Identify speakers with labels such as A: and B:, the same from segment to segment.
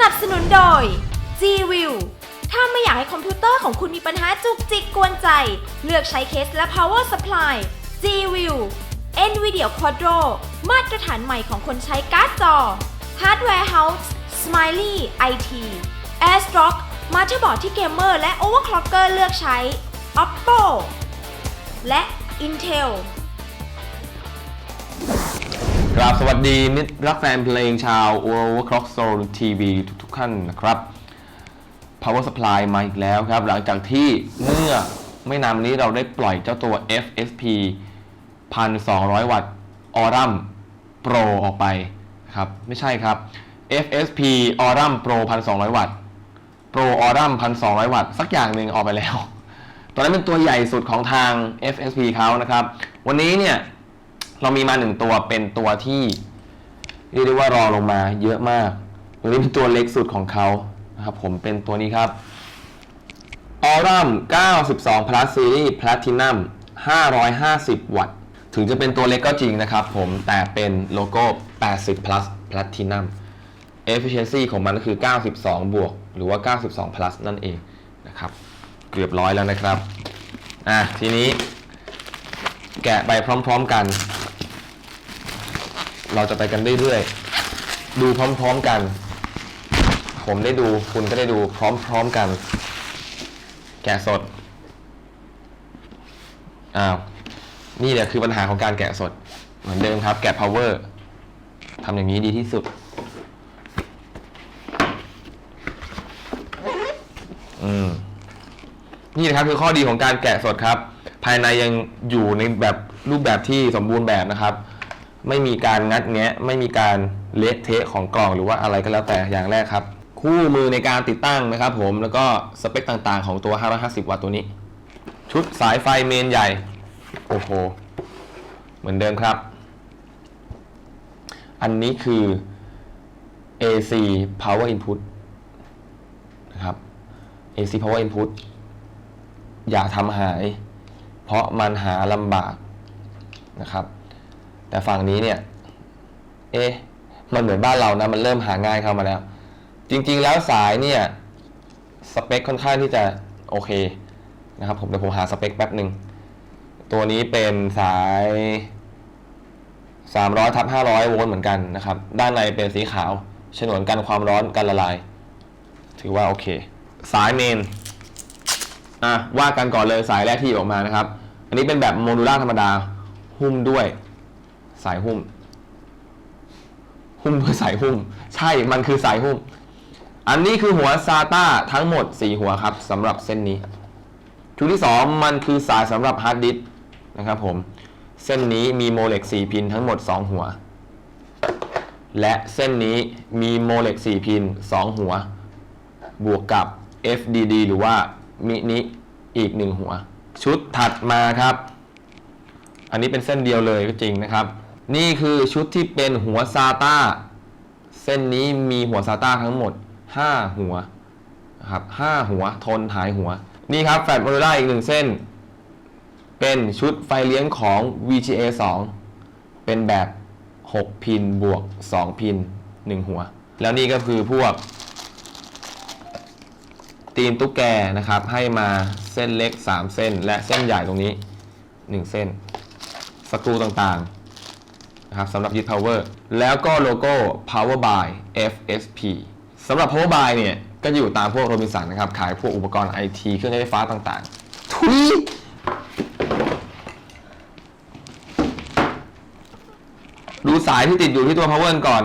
A: นับสนุนโดย G-View ถ้าไม่อยากให้คอมพิวเตอร์ของคุณมีปัญหาจุกจิกกวนใจ เลือกใช้เคสและ power supply G-View NVIDIA Quadro มาตรฐานใหม่ของคนใช้การ์ดจอ Hardware House Smiley IT AirStrock มาเตอร์บอร์ดที่เกมเมอร์และ overclocker เลือกใช้ Oppo และ Intel
B: กราบสวัสดีมิตรรักแฟนเพลงชาว Overclock Soul TV ทุกๆท่านนะครับ Power Supply มาอีกแล้วครับ หลังจากที่เมื่อไม่นานนี้เราได้ปล่อยเจ้าตัว FSP 1,200 วัตต์ Aurum Pro ออกไปครับ ไม่ใช่ครับ FSP Aurum Pro 1,200 วัตต์ Pro Aurum 1,200 วัตต์ สักอย่างหนึ่งออกไปแล้ว ตอนนั้นเป็นตัวใหญ่สุดของทาง FSP เขานะครับ วันนี้เนี่ย เรามีมาหนึ่งตัวเป็นตัวที่เรียกได้ว่ารอลงมาเยอะมากตัวนี้เป็นตัวเล็กสุดของเขานะครับผมเป็นตัวนี้ครับ Aurum 92 Plus Series Platinum 550 วัตต์ ถึงจะเป็นตัวเล็กก็จริงนะครับผม แต่เป็นโลโก้ 80 plus Platinum efficiency ของมันก็คือ 92 บวก หรือว่า 92 plus นั่นเองนะครับ เกือบร้อยแล้วนะครับ อะ ทีนี้ แกะไปพร้อมๆกัน เราจะไปกันเรื่อยๆ ดูพร้อมๆกัน ผมได้ดูคุณก็ได้ดูพร้อมๆกัน แกะสด อ้าว นี่แหละคือปัญหาของการแกะสด เหมือนเดิมครับ แกะ power ทำอย่างนี้ดีที่สุด อืม นี่นะครับคือข้อดีของการแกะสดครับ ภายในยังอยู่ในแบบรูปแบบที่สมบูรณ์แบบนะครับ ไม่มีการงัดแงะ ไม่มีการเละเทะของกล่องหรือว่าอะไรก็แล้วแต่อย่างแรกครับ คู่มือในการติดตั้งนะครับผมแล้วก็สเปคต่างๆ ของตัว 550 วัตต์ตัวนี้ ชุดสายไฟเมนใหญ่ โอ้โห เหมือนเดิมครับ อันนี้คือ AC power input นะครับ AC power input อย่าทำหาย เพราะมันหาลำบากนะครับ แต่ฝั่งนี้เนี่ย เอ๊ะมันเหมือนบ้านเรานะ มันเริ่มหาง่ายเข้ามาแล้ว จริงๆแล้วสายเนี่ย สเปคค่อนข้างที่จะโอเคนะครับ ผมเดี๋ยวผมหาสเปคแป๊บหนึ่ง ตัวนี้เป็นสาย300ทับ500 โวลต์เหมือนกันนะครับ ด้านในเป็นสีขาว ฉนวนกันความร้อนกันละลาย ถือว่าโอเค สายเมน อะ ว่ากันก่อนเลยสายแรกที่ออกมานะครับ อันนี้เป็นแบบโมดูล่าธรรมดาหุ้มด้วย สายหุ้ม หุ้มคือสายหุ้ม ใช่มันคือสายหุ้ม อันนี้คือหัวซาต้าทั้งหมด 4 หัวครับสำหรับเส้นนี้ ชุดที่ 2 มันคือสายสำหรับฮาร์ดดิสก์นะครับผม เส้นนี้มีโมเล็ก4พินทั้งหมด 2 หัว และเส้นนี้มีโมเล็ก4พิน 2 หัว บวกกับ FDD หรือว่ามินิอีกหนึ่งหัว ชุดถัดมาครับอันนี้เป็นเส้นเดียวเลยก็จริงนะครับ นี่คือชุดที่เป็นหัวซาต้า เส้นนี้มีหัวซาต้าทั้งหมด 5 หัวครับ5หัวทนหายหัว นี่ครับแฟลชโมดูล่าอีกหนึ่งเส้น เป็นชุดไฟเลี้ยงของ VGA 2 เป็นแบบ 6 พินบวก 2 พิน 1 หัว แล้วนี่ก็คือพวกตีนตุ๊กแกนะครับ ให้มาเส้นเล็ก 3 เส้น และเส้นใหญ่ตรงนี้ 1 เส้นสกรูต่างๆ นะครับสำหรับยึด power แล้วก็โลโก้ power by FSP สำหรับ power by เนี่ยก็อยู่ตามพวกโรบินสันนะครับ ขายพวกอุปกรณ์ไอทีเครื่องใช้ไฟฟ้าต่างๆ ทุยดูสายที่ติดอยู่ที่ตัว power ก่อน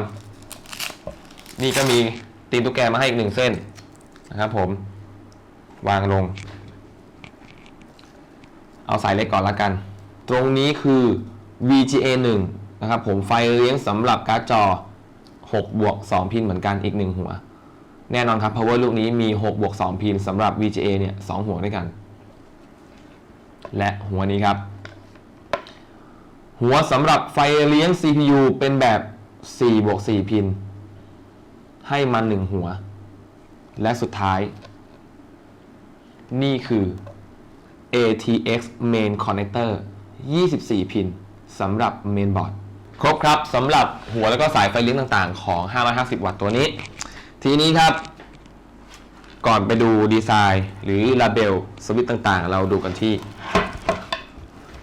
B: นี่ก็มีตีนตุ๊กแกมาให้อีกหนึ่งเส้นนะครับผม วางลง เอาสายเล็กก่อนละกัน ตรงนี้คือ VGA 1 นะครับผมไฟเลี้ยงสำหรับการ์ดจอ 6 บวก 2 พินเหมือนกันอีก 1 หัว แน่นอนครับ power ลูกนี้มี 6 บวก 2 พินสำหรับ VGA เนี่ย 2 หัวด้วยกัน และหัวนี้ครับ หัวสำหรับไฟเลี้ยง CPU เป็นแบบ 4 บวก 4 พิน ให้มัน 1 หัว และสุดท้าย นี่คือ ATX Main Connector 24 พินสำหรับ Mainboard ครบครับสำหรับหัวแล้วก็สายไฟลิงก์ต่างๆ ของ 550 วัตต์ตัวนี้ ทีนี้ครับ ก่อนไปดูดีไซน์ หรือลาเบลสวิตต่างๆ เราดูกันที่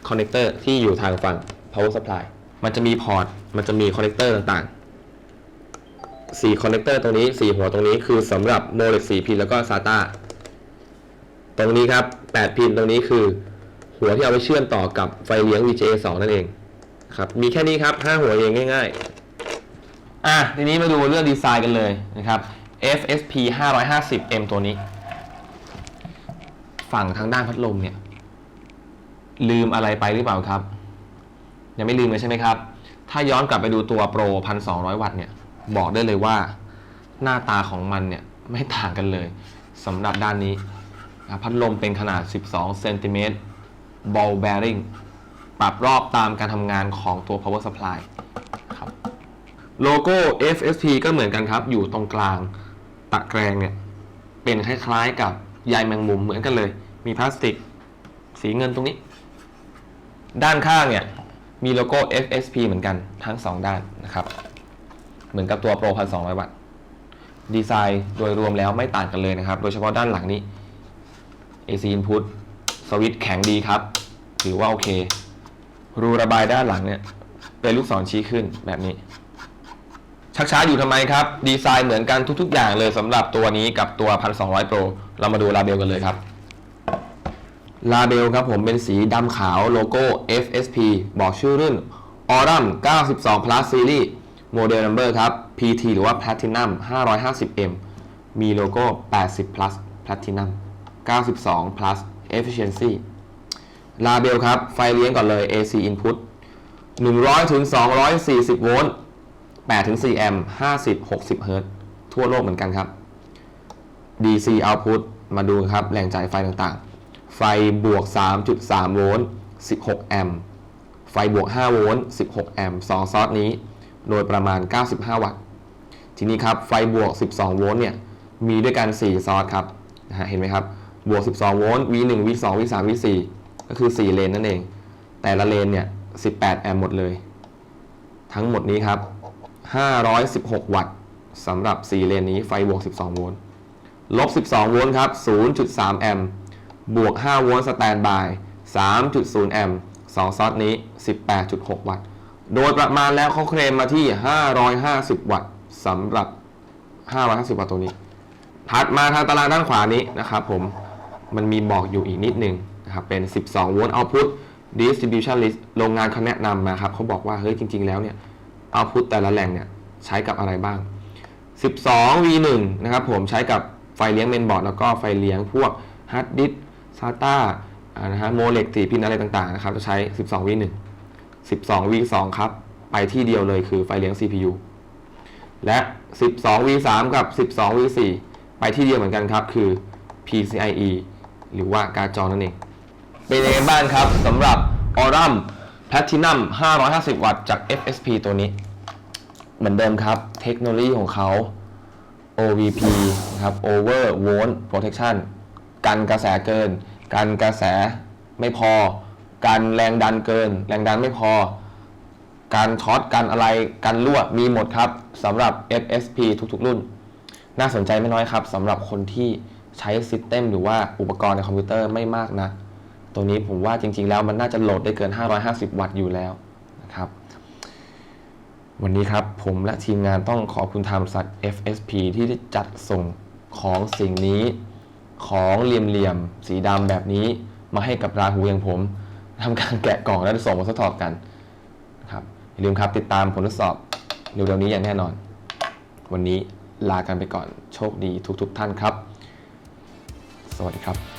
B: คอนเนคเตอร์ที่อยู่ทางฝั่ง power supply มันจะมีพอร์ต มันจะมีคอนเนคเตอร์ต่างๆ4คอนเนคเตอร์ตรงนี้ 4 หัวตรงนี้คือสำหรับโมเล c 4พินแล้วก็ SATA ตรงนี้ครับ 8 พินตรงนี้คือ หัวที่เอาไปเชื่อมต่อกับไฟเลี้ยง VGA 2 นั่นเอง ครับ มีแค่นี้ครับ5หัวเองง่าย ๆ อะ ทีนี้มาดูเรื่องดีไซน์กันเลยนะครับ FSP 550M ตัวนี้ ฝั่งทางด้านพัดลมเนี่ย ลืมอะไรไปหรือเปล่าครับ ยังไม่ลืมเลยใช่ไหมครับ ถ้าย้อนกลับไปดูตัวโปร 1,200 วัตต์เนี่ย บอกได้เลยว่าหน้าตาของมันเนี่ย ไม่ต่างกันเลยสำหรับด้านนี้ พัดลมเป็นขนาด 12 เซนติเมตร ball bearing ปรับรอบตามการทำงานของตัว power supply ครับโลโก้ FSP ก็เหมือนกันครับ อยู่ตรงกลางตะแกรงเนี่ย เป็นคล้ายๆกับใยแมงมุมเหมือนกันเลย มีพลาสติก สีเงินตรงนี้ ด้านข้างเนี่ย มีโลโก้ FSP เหมือนกันทั้ง 2 ด้านนะครับ เหมือนกับตัว Pro 1200 วัตต์ดีไซน์โดยรวมแล้วไม่ต่างกันเลยนะครับ โดยเฉพาะด้านหลังนี้ AC input สวิตช์แข็งดีครับ ถือว่าโอเค รูระบายด้านหลังเนี่ยเป็นลูกศรชี้ขึ้นแบบนี้ ชักช้าอยู่ทำไมครับ ดีไซน์เหมือนกันทุก ๆ อย่างเลยสำหรับตัวนี้กับตัว 1200 Pro เรามาดูลาเบลกันเลยครับลาเบลครับผมเป็นสีดำขาวโลโก้ FSP บอกชื่อรุ่น Aurum 92 Plus Series โมเดล number ครับ PT หรือว่า Platinum 550M มีโลโก้ 80 plus Platinum 92 plus Efficiency ลาเบลครับ ไฟเลี้ยงก่อนเลย AC input 100ถึง240 โวลต์8ถึง4แอมป์50 60 เฮิรตซ์ทั่วโลกเหมือนกันครับ DC output มาดูครับแรงจ่ายไฟต่างๆ ไฟบวก 3.3 โวลต์16 แอมป์ไฟบวก 5 โวลต์16 แอมป์2ซอสนี้ โดยประมาณ 95 วัตต์ ทีนี้ครับ ไฟบวก 12 โวลต์เนี่ย มีด้วยกัน 4 ซอสครับนะฮะเห็นไหมครับ บวก 12 โวลต์ V1 V2 V3 V4 ก็คือ 4 เลนนั่นเอง แต่ละเลนเนี่ย 18 แอมป์หมดเลย ทั้งหมดนี้ครับ 516 วัตต์สำหรับ 4 เลนนี้ไฟบวก 12 โวลต์ ลบ 12 โวลต์ครับ 0.3 แอมป์ บวก 5 โวลต์สแตนบาย 3.0 แอมป์2ซอสนี้ 18.6 วัตต์ โดยประมาณแล้วเขาเคลมมาที่ 550 วัตต์สำหรับ 550 วัตต์ตัวนี้ ถัดมาทางตารางด้านขวานี้นะครับผม มันมีบอกอยู่อีกนิดนึง นะครับเป็น 12 โวลต์ output distribution list โรงงานเขาแนะนำมาครับเขาบอกว่าเฮ้ยจริง ๆ แล้วเนี่ย output แต่ละแหล่งเนี่ยใช้กับอะไรบ้าง 12 V1 นะครับผมใช้กับไฟเลี้ยงเมนบอร์ดแล้วก็ไฟเลี้ยงพวกฮาร์ดดิสซาต้านะฮะโมเลกตีพินอะไรต่างๆนะครับจะใช้ 12 V1 12 V2 ครับ ไปที่เดียวเลยคือไฟเลี้ยง CPU และ 12 V3 กับ 12 V4 ไปที่เดียวเหมือนกันครับ คือ PCIe หรือว่าการ์ดจอนั่นเอง เป็นยังไงบ้างครับสำหรับ Aurum Platinum 550 วัตต์จาก FSP ตัวนี้ เหมือนเดิมครับ เทคโนโลยีของเขา OVP นะครับ Over Volt Protection กันกระแสเกิน กันกระแสไม่พอ กันแรงดันเกิน แรงดันไม่พอ การช็อตกันอะไรกันรั่วมีหมดครับสำหรับ FSP ทุกๆรุ่น น่าสนใจไม่น้อยครับสำหรับคนที่ใช้ซิสเต็มหรือว่าอุปกรณ์ในคอมพิวเตอร์ไม่มากนะ ตัวนี้ผมว่าจริงๆแล้วมันน่าจะโหลดได้เกิน 550 วัตต์อยู่แล้วนะครับ วันนี้ครับผมและทีมงานต้องขอบคุณทางบริษัท FSP ที่ได้จัดส่งของสิ่งนี้ของเหลี่ยมๆสีดำแบบนี้มาให้กับราหูอย่างผมทำการแกะกล่องและส่งมาทดสอบกันนะครับอย่าลืมครับติดตามผลทดสอบเร็วๆนี้อย่างแน่นอน วันนี้ลากันไปก่อนโชคดีทุกๆท่านครับ สวัสดีครับ